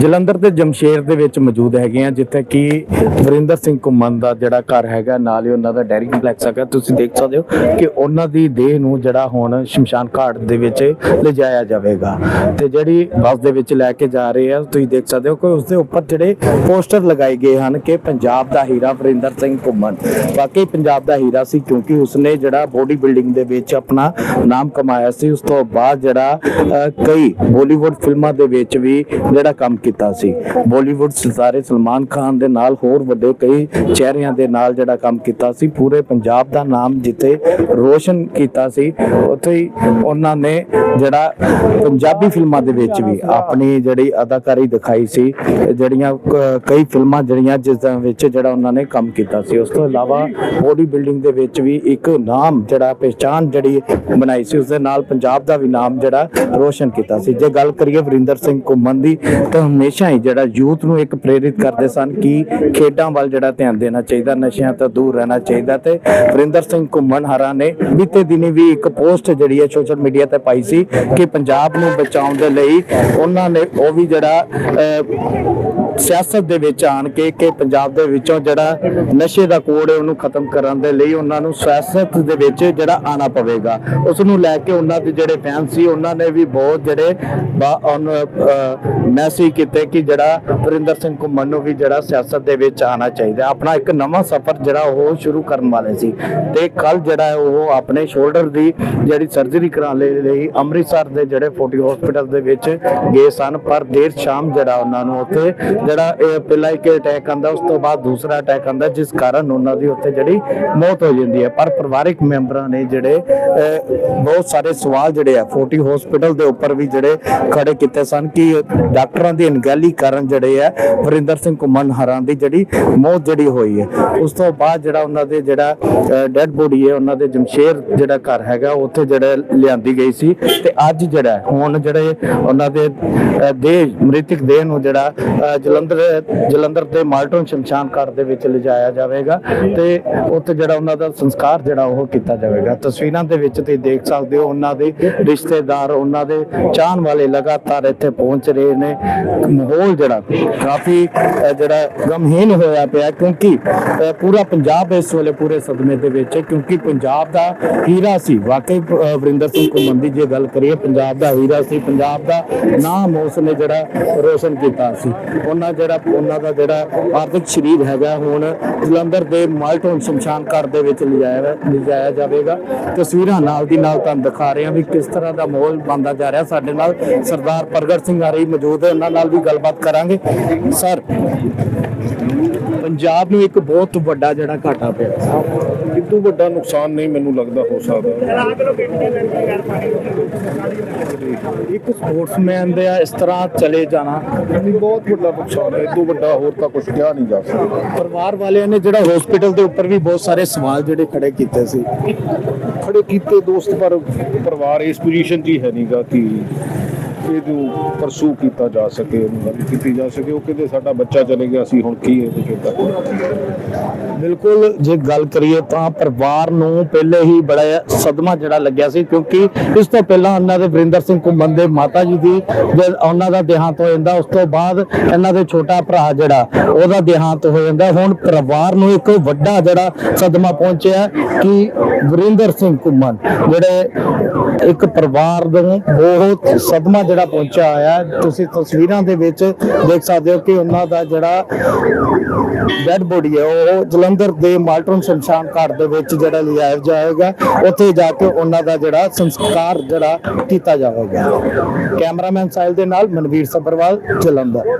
ਜਲੰਧਰ ਦੇ ਜਮਸ਼ੇਰ ਦੇ ਵਿੱਚ ਮੌਜੂਦ ਹੈਗੇ ਆ, ਜਿੱਥੇ ਕਿ ਵਰਿੰਦਰ ਸਿੰਘ ਘੁੰਮਣ ਦਾ ਜਿਹੜਾ ਘਰ ਹੈਗਾ, ਨਾਲ ਹੀ ਉਹਨਾਂ ਦਾ ਡੈਰੀ ਕੰਪਲੈਕਸ ਹੈਗਾ। ਤੁਸੀਂ ਦੇਖ ਸਕਦੇ ਹੋ ਕਿ ਉਹਨਾਂ ਦੀ ਦੇਹ ਨੂੰ ਜਿਹੜਾ ਹੁਣ ਸ਼ਮਸ਼ਾਨ ਘਾਟ ਦੇ ਵਿੱਚ ਲਿਜਾਇਆ ਜਾਵੇਗਾ। ਤੇ ਜਿਹੜੀ ਬੱਸ ਦੇ ਵਿੱਚ ਲੈ ਕੇ ਜਾ ਰਹੇ ਆ, ਤੁਸੀਂ ਦੇਖ ਸਕਦੇ ਹੋ ਕਿ ਉਸ ਦੇ ਉੱਪਰ ਜਿਹੜੇ ਪੋਸਟਰ ਲਗਾਏ ਗਏ ਹਨ ਕਿ ਪੰਜਾਬ ਦਾ ਹੀਰਾ ਵਰਿੰਦਰ ਸਿੰਘ ਘੁੰਮਣ। ਵਾਕਈ ਪੰਜਾਬ ਦਾ ਹੀਰਾ ਸੀ ਕਿਉਂਕਿ ਉਸਨੇ ਜਿਹੜਾ ਬੋਡੀ ਬਿਲਡਿੰਗ ਦੇ ਵਿੱਚ ਆਪਣਾ ਨਾਮ ਕਮਾਇਆ ਸੀ। ਉਸ ਤੋਂ ਬਾਅਦ ਜਿਹੜਾ ਕਈ ਬਾਲੀਵੁੱਡ ਫਿਲਮਾਂ ਦੇ ਵਿੱਚ ਵੀ ਜਿਹੜਾ ਕੰਮ ਕੀਤਾ ਸੀ। ਬਾਲੀਵੁੱਡ ਸਿਤਾਰੇ ਸਲਮਾਨ ਖਾਨ ਦੇ ਨਾਲ ਹੋਰ ਵੱਡੇ ਕਈ ਚਿਹਰਿਆਂ ਦੇ ਨਾਲ ਜਿਹੜਾ ਕੰਮ ਕੀਤਾ ਸੀ, ਪੂਰੇ ਪੰਜਾਬ ਦਾ ਨਾਮ ਜਿੱਥੇ ਰੋਸ਼ਨ ਕੀਤਾ ਸੀ, ਉੱਥੇ ਹੀ ਉਹਨਾਂ ਨੇ ਜਿਹੜਾ ਪੰਜਾਬੀ ਫਿਲਮਾਂ ਦੇ ਵਿੱਚ ਵੀ ਆਪਣੀ ਜਿਹੜੀ ਅਦਾਕਾਰੀ ਦਿਖਾਈ ਸੀ, ਜਿਹੜੀਆਂ ਕਈ ਫਿਲਮਾਂ ਜਿਹੜੀਆਂ ਜਿਸ ਦੇ ਵਿੱਚ ਜਿਹੜਾ ਉਹਨਾਂ ਨੇ ਕੰਮ ਕੀਤਾ ਸੀ। ਉਸ ਤੋਂ ਇਲਾਵਾ ਬੋਡੀ ਬਿਲਡਿੰਗ ਦੇ ਵਿੱਚ ਵੀ ਇੱਕ ਨਾਮ ਜਿਹੜਾ ਪਹਿਚਾਨ ਜਿਹੜੀ ਬਣਾਈ ਸੀ ਉਸ ਦੇ ਨਾਲ ਪੰਜਾਬ ਦਾ ਵੀ ਨਾਮ ਜਿਹੜਾ ਰੋਸ਼ਨ ਕੀਤਾ ਸੀ। ਜੇ ਗੱਲ ਕਰੀਏ ਵਰਿੰਦਰ ਸਿੰਘ ਘੁੰਮਣ ਦੀ, ਤਾਂ ਹਮੇਸ਼ਾ ਹੀ ਜਿਹੜਾ ਯੂਥ ਨੂੰ ਇੱਕ ਪ੍ਰੇਰਿਤ ਕਰਦੇ ਸਨ ਕਿ ਖੇਡਾਂ ਵੱਲ ਜਿਹੜਾ ਧਿਆਨ ਦੇਣਾ ਚਾਹੀਦਾ ਨਸ਼ਿਆਂ ਤੋਂ ਦੂਰ ਰਹਿਣਾ ਚਾਹੀਦਾ ਤੇ ਵਰਿੰਦਰ ਸਿੰਘ ਘੁੰਮਣਹਾਰਾ ਨੇ ਬੀਤੇ ਦਿਨੀ ਵੀ ਇੱਕ ਪੋਸਟ ਜਿਹੜੀ ਹੈ ਸੋਸ਼ਲ ਮੀਡੀਆ ਤੇ ਪਾਈ ਸੀ ਕਿ ਪੰਜਾਬ ਨੂੰ ਬਚਾਉਣ ਦੇ ਲਈ ਉਹਨਾਂ ਨੇ ਉਹ ਵੀ ਜਿਹੜਾ ਅਹ, ਸਿਆਸਤ ਦੇ ਵਿੱਚ ਆਣ ਕੇ ਕਿ ਪੰਜਾਬ ਦੇ ਵਿੱਚੋਂ ਜਿਹੜਾ ਨਸ਼ੇ ਦਾ ਕੋੜ ਹੈ ਉਹਨੂੰ ਖਤਮ ਕਰਨ ਦੇ ਲਈ ਉਹਨਾਂ ਨੂੰ ਸਿਆਸਤ ਦੇ ਵਿੱਚ ਜਿਹੜਾ ਆਣਾ ਪਵੇਗਾ। ਉਸ ਨੂੰ ਲੈ ਕੇ ਉਹਨਾਂ ਦੇ ਜਿਹੜੇ ਫੈਨ ਸੀ, ਉਹਨਾਂ ਨੇ ਵੀ ਬਹੁਤ ਜਿਹੜੇ ਮੈਸੇਜ ਕੀਤੇ ਕਿ ਜਿਹੜਾ ਵਰਿੰਦਰ ਸਿੰਘ ਘੁੰਮਣ ਨੂੰ ਵੀ ਜਿਹੜਾ ਸਿਆਸਤ ਦੇ ਵਿੱਚ ਆਣਾ ਚਾਹੀਦਾ ਆਪਣਾ ਇੱਕ ਨਵਾਂ ਸਫ਼ਰ ਜਿਹੜਾ ਉਹ ਸ਼ੁਰੂ ਕਰਨ ਵਾਲੇ ਸੀ। ਤੇ ਕੱਲ ਜਿਹੜਾ ਉਹ ਆਪਣੇ ਸ਼ੋਲਡਰ ਦੀ ਜਿਹੜੀ ਸਰਜਰੀ ਕਰਾਉਣ ਲਈ ਲਈ ਅੰਮ੍ਰਿਤਸਰ ਦੇ ਜਿਹੜੇ ਫੋਰਟੀ ਹਸਪੀਟਲ ਦੇ ਵਿੱਚ ਗਏ ਸਨ। ਪਰ ਦੇਰ ਸ਼ਾਮ ਜਿਹੜਾ ਉਹਨਾਂ ਨੂੰ ਉੱਥੇ ਜਿਹੜਾ ਇਹ ਪਹਿਲਾ ਇੱਕ ਅਟੈਕ ਆਂਦਾ ਉਸ ਤੋਂ ਬਾਅਦ ਦੂਸਰਾ ਅਟੈਕ ਆਂਦਾ ਜਿਸ ਕਾਰਨ ਉਹਨਾਂ ਦੀ ਉੱਥੇ ਜਿਹੜੀ ਮੌਤ ਹੋ ਜਾਂਦੀ ਹੈ। ਪਰ ਪਰਿਵਾਰਕ ਮੈਂਬਰਾਂ ਨੇ ਜਿਹੜੇ ਬਹੁਤ ਸਾਰੇ ਸਵਾਲ ਜਿਹੜੇ ਆ, ਫੋਰਟੀ ਹਸਪੀਟਲ ਦੇ ਉੱਪਰ ਵੀ ਜਿਹੜੇ ਖੜੇ ਕੀਤੇ ਸਨ ਕਿ ਡਾਕਟਰਾਂ ਦੀ ਅਣਗਹਿਲੀ ਕਾਰਨ ਜਿਹੜੇ ਆ, ਵਰਿੰਦਰ ਸਿੰਘ ਘੁੰਮਣ ਹਰਾਂ ਦੀ ਜਿਹੜੀ ਮੌਤ ਜਿਹੜੀ ਹੋਈ ਹੈ। ਉਸ ਤੋਂ ਬਾਅਦ ਜਿਹੜਾ ਉਹਨਾਂ ਦੇ ਜਿਹੜਾ ਡੈੱਡ ਬੋਡੀ ਹੈ, ਉਹਨਾਂ ਦੇ ਜਮਸ਼ੇਰ ਜਿਹੜਾ ਘਰ ਹੈਗਾ, ਉੱਥੇ ਜਿਹੜਾ ਲਿਆਂਦੀ ਗਈ ਸੀ। ਤੇ ਅੱਜ ਜਿਹੜਾ, ਹੁਣ ਜਿਹੜੇ ਉਹਨਾਂ ਦੇ ਦੇਹ, ਮ੍ਰਿਤਕ ਦੇਹ ਨੂੰ ਜਿਹੜਾ ਜਲੰਧਰ ਜਲੰਧਰ ਦੇ ਮਾਲਟਨ ਸ਼ਮਸ਼ਾਨ ਘਾਟ ਦੇ ਵਿੱਚ ਲਿਜਾਇਆ ਜਾਵੇਗਾ ਤੇ ਉੱਥੇ ਜਿਹੜਾ ਉਹਨਾਂ ਦਾ ਸੰਸਕਾਰ ਜਿਹੜਾ ਉਹ ਕੀਤਾ ਜਾਵੇਗਾ। ਤਸਵੀਰਾਂ ਦੇ ਵਿੱਚ ਤੁਸੀਂ ਦੇਖ ਸਕਦੇ ਹੋ ਉਹਨਾਂ ਦੇ ਰਿਸ਼ਤੇਦਾਰ, ਉਹਨਾਂ ਦੇ ਚਾਹਣ ਵਾਲੇ ਲਗਾਤਾਰ ਇੱਥੇ ਪਹੁੰਚ ਰਹੇ ਨੇ। ਮਾਹੌਲ ਜਿਹੜਾ ਕਾਫੀ ਜਿਹੜਾ ਗਮਹੀਨ ਹੋਇਆ ਪਿਆ ਕਿਉਂਕਿ ਪੂਰਾ ਪੰਜਾਬ ਇਸ ਵੇਲੇ ਪੂਰੇ ਸਦਮੇ ਦੇ ਵਿੱਚ ਹੈ ਕਿਉਂਕਿ ਪੰਜਾਬ ਦਾ ਹੀਰਾ ਸੀ। ਵਾਕਈ ਵਰਿੰਦਰ ਸਿੰਘ ਘੁੰਮਣ ਦੀ ਜੇ ਗੱਲ ਕਰੀਏ, ਪੰਜਾਬ ਦਾ ਹੀਰਾ ਸੀ, ਪੰਜਾਬ ਦਾ ਨਾਮ ਉਸ ਨੇ ਜਿਹੜਾ ਰੋਸ਼ਨ ਕੀਤਾ ਸੀ। ਉਹਨਾਂ ਜਿਹੜਾ, ਉਹਨਾਂ ਦਾ ਜਿਹੜਾ ਆਰਥਿਕ ਸ਼ਰੀਰ ਹੈਗਾ ਹੁਣ ਜਲੰਧਰ ਦੇ ਮਾਲਟਨ ਸ਼ਮਸ਼ਾਨ ਘਾਟ ਦੇ ਵਿੱਚ ਲਿਜਾਇਆ ਲਿਜਾਇਆ ਜਾਵੇਗਾ। ਤਸਵੀਰਾਂ ਨਾਲ ਦੀ ਨਾਲ ਤੁਹਾਨੂੰ ਦਿਖਾ ਰਹੇ ਹਾਂ ਵੀ ਕਿਸ ਤਰ੍ਹਾਂ ਦਾ ਮਾਹੌਲ ਬਣਦਾ ਜਾ ਰਿਹਾ। ਸਾਡੇ ਨਾਲ ਸਰਦਾਰ ਪ੍ਰਗਟ ਸਿੰਘ ਆਰੀ ਮੌਜੂਦ ਹੈ, ਉਹਨਾਂ ਨਾਲ ਵੀ ਗੱਲਬਾਤ ਕਰਾਂਗੇ। ਸਰ ਪੰਜਾਬ ਨੂੰ ਇੱਕ ਬਹੁਤ ਵੱਡਾ ਜਿਹੜਾ ਘਾਟਾ ਪਿਆ। ਇਦੋਂ ਵੱਡਾ ਨੁਕਸਾਨ ਨਹੀਂ ਮੈਨੂੰ ਲੱਗਦਾ ਹੋ ਸਕਦਾ। ਇੱਕ ਸਪੋਰਟਸਮੈਨ ਦੇ ਇਸ ਤਰ੍ਹਾਂ ਚਲੇ ਜਾਣਾ। ਬਹੁਤ ਵੱਡਾ ਨੁਕਸਾਨ ਹੈ ਇਦੋਂ ਵੱਡਾ ਹੋਰ ਤਾਂ ਕੁਝ ਕਿਹਾ ਨਹੀਂ ਜਾ ਸਕਦਾ। ਪਰਿਵਾਰ ਵਾਲਿਆਂ ਨੇ ਜਿਹੜਾ ਹਸਪੀਟਲ ਦੇ ਉੱਪਰ ਵੀ ਬਹੁਤ ਸਾਰੇ ਸਵਾਲ ਜਿਹੜੇ ਖੜੇ ਕੀਤੇ ਸੀ। ਖੜੇ ਕੀਤੇ ਦੋਸਤ ਪਰ ਪਰਿਵਾਰ ਇਸ ਪੋਜੀਸ਼ਨ 'ਚ ਹੀ ਹੈ ਨਹੀਂਗਾ ਕਿ ਇਹਨੂੰ ਪਰਸੂ ਕੀਤਾ ਜਾ ਸਕੇ ਉਹਨੂੰ ਕੀਤੀ ਜਾ ਸਕੇ, ਉਹ ਕਹਿੰਦੇ ਸਾਡਾ ਬੱਚਾ ਚਲੇ ਗਿਆ ਸੀ ਹੁਣ ਕੀ ਇਹਦੇ ਚੋਂ ਬਿਲਕੁਲ, ਜੇ ਗੱਲ ਕਰੀਏ ਤਾਂ ਪਰਿਵਾਰ ਨੂੰ ਪਹਿਲੇ ਹੀ ਬੜਾ ਸਦਮਾ ਜਿਹੜਾ ਲੱਗਿਆ ਸੀ, ਕਿਉਂਕਿ ਇਸ ਤੋਂ ਪਹਿਲਾਂ ਉਹਨਾਂ ਦੇ ਵਰਿੰਦਰ ਸਿੰਘ ਘੁੰਮਣ ਦੇ ਮਾਤਾ ਜੀ ਦੀ ਉਹਨਾਂ ਦਾ ਦੇਹਾਂਤ ਹੋ ਜਾਂਦਾ, ਉਸ ਤੋਂ ਬਾਅਦ ਇਹਨਾਂ ਦੇ ਛੋਟਾ ਭਰਾ ਜਿਹੜਾ, ਉਹਦਾ ਦੇਹਾਂਤ ਹੋ ਜਾਂਦਾ। ਹੁਣ ਪਰਿਵਾਰ ਨੂੰ ਇੱਕ ਵੱਡਾ ਜਿਹੜਾ ਸਦਮਾ ਪਹੁੰਚਿਆ ਕਿ ਵਰਿੰਦਰ ਸਿੰਘ ਘੁੰਮਣ, ਜਿਹੜੇ ਇੱਕ ਪਰਿਵਾਰ ਨੂੰ ਬਹੁਤ ਸਦਮਾ ਜਿਹੜਾ ਪਹੁੰਚਿਆ ਹੋਇਆ ਤੁਸੀਂ ਤਸਵੀਰਾਂ ਦੇ ਵਿੱਚ ਦੇਖ ਸਕਦੇ ਹੋ ਕਿ ਉਹਨਾਂ ਦਾ ਜਿਹੜਾ ਡੈਡ ਬੋਡੀ ਹੈ, ਉਹ ਜਲੰਧਰ ਦੇ ਮਾਲਟਨ ਸ਼ਮਸ਼ਾਨ ਘਾਟ ਦੇ ਵਿੱਚ ਜਿਹੜਾ ਲਿਜਾਇਆ ਜਾਏਗਾ, ਉੱਥੇ ਜਾ ਕੇ ਉਹਨਾਂ ਦਾ ਜਿਹੜਾ ਸੰਸਕਾਰ ਜਿਹੜਾ ਕੀਤਾ ਜਾਵੇਗਾ। ਕੈਮਰਾਮੈਨ ਸਾਹਿਲ ਦੇ ਨਾਲ ਮਨਵੀਰ ਸੱਭਰਵਾਲ, ਜਲੰਧਰ।